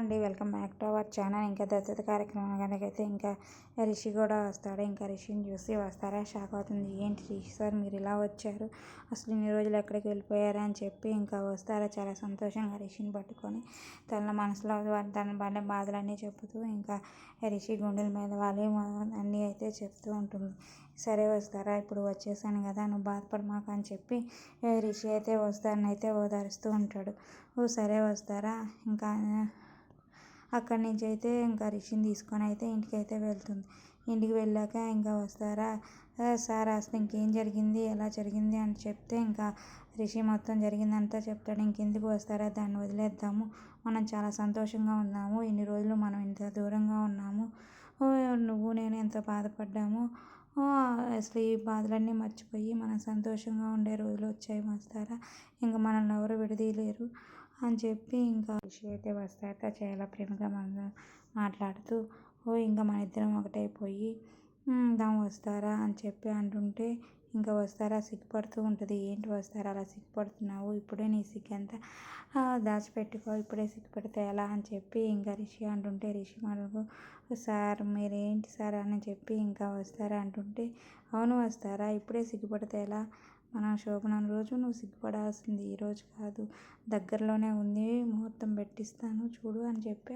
అండి. Welcome back to our channel. ఇంకా దత్తత కార్యక్రమం కనుకైతే ఇంకా రిషి కూడా వస్తాడు. ఇంకా రిషిని చూసి వస్తారా? షాక్ అవుతుంది. ఏంటి రిషి సార్ మీరు ఇలా వచ్చారు? అసలు ఇన్ని రోజులు ఎక్కడికి వెళ్ళిపోయారా అని చెప్పి ఇంకా వస్తారా? చాలా సంతోషంగా రిషిని పట్టుకొని తన మనసులో తన పడే బాధలన్నీ చెబుతూ ఇంకా రిషి గుండెల మీద వాళ్ళే అన్నీ అయితే చెప్తూ ఉంటుంది. సరే వస్తారా? ఇప్పుడు వచ్చేసాను కదా నువ్వు బాధపడమాక అని చెప్పి రిషి అయితే వస్తానైతే ఓదారుస్తూ ఉంటాడు. ఓ సరే వస్తారా? ఇంకా అక్కడి నుంచి అయితే ఇంకా రిషిని తీసుకొని అయితే ఇంటికి అయితే వెళ్తుంది. ఇంటికి వెళ్ళాక ఇంకా వస్తారా? సార్ అసలు ఇంకేం జరిగింది? ఎలా జరిగింది? అని చెప్తే ఇంకా రిషి మొత్తం జరిగిందంతా చెప్తాడు. ఇంకెందుకు వస్తారా? దాన్ని వదిలేద్దాము. మనం చాలా సంతోషంగా ఉన్నాము. ఇన్ని రోజులు మనం ఇంత దూరంగా ఉన్నాము. నువ్వు నేను ఎంత బాధపడ్డాము. అసలు ఈ బాధలన్నీ మర్చిపోయి మనం సంతోషంగా ఉండే రోజులు వచ్చాయి వస్తారా ఇంకా మనల్ని ఎవరు విడదీయలేరు. అని చెప్పి ఇంకా రిషి అయితే వస్తాక చాలా ప్రేమగా మన మాట్లాడుతూ ఓ ఇంకా మన ఇద్దరం ఒకటైపోయి దాం వస్తారా? అని చెప్పి అంటుంటే ఇంకా వస్తారా? సిగ్గుపడుతూ ఉంటుంది. ఏంటి వస్తారా? అలా సిగ్గుపడుతున్నావు. ఇప్పుడే నీ సిగ్గు ఎంత దాచిపెట్టుకో. ఇప్పుడే సిగ్గుపడితే ఎలా అని చెప్పి ఇంకా రిషి అంటుంటే రిషి మనకు సార్ మీరేంటి సార్? అని చెప్పి ఇంకా వస్తారా అంటుంటే అవును వస్తారా? ఇప్పుడే సిగ్గుపడితే ఎలా మన శోభనం రోజు నువ్వు సిగ్గుపడాల్సింది ఈరోజు కాదు. దగ్గరలోనే ఉంది ముహూర్తం పెట్టిస్తాను చూడు అని చెప్పి